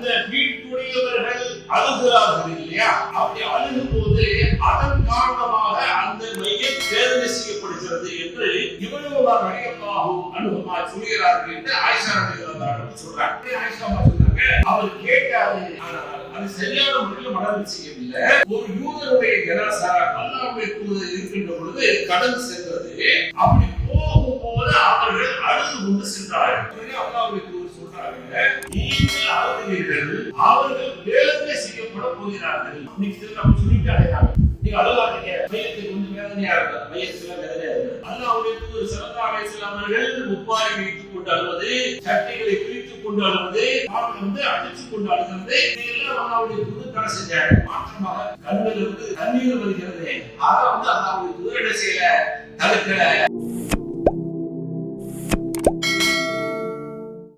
அந்த வீட்டுடையவர்கள் அழுகிறார்கள் இல்லையா? அப்படி அழுகும் போது அதன் காரணமாக அந்த மையம் தேர்வு செய்யப்படுகிறது என்று இவ்வளவு நடிகமாகும் அனுபவமா சொல்கிறார்கள் என்று ஆயிஷா நடிகர் சொல்றாங்க. ஆயிஷா சொல்றாங்க? அவர் கேட்டாரு அது சரியான முறையில் மடங்கு செய்யவில்லை. ஒரு யூதருடைய ஜனாசா அல்லாவுடைய கூறு இருக்கின்ற பொழுது கடந்து சென்றது. அப்படி போகும் போது அவர்கள் அழுது கொண்டு சென்றார்கள். அல்லாவுடைய நீங்கள் அவர்கள் வேதனை செய்யப்பட போகிறார்கள். அப்படின்னு நம்ம சொல்லிட்டு அடையாங்க நீங்க அழுகாதீங்க மையத்துக்கு கொஞ்சம் வேதனையா இருக்கு மையத்துல வேதனையா இருக்கு அல்ல தூதர் சல்லா அலைஹிஸ்ஸலாம் அவர்கள் முப்பாரி வைத்துக் கொண்டு அழுவது சட்டைகளை பிரித்துக் கொண்டு அழுவது பாவம் வந்து அடித்துக் கொண்டு அழுகிறது இதையெல்லாம் அல்லாவுடைய தூதர் தடை செஞ்சாங்க மாற்றமாக கண்ணில் இருந்து தண்ணீர் வருகிறது. ஆக வந்து அல்லாவுடைய தூதர் என்ன செய்யல? தடுக்கல.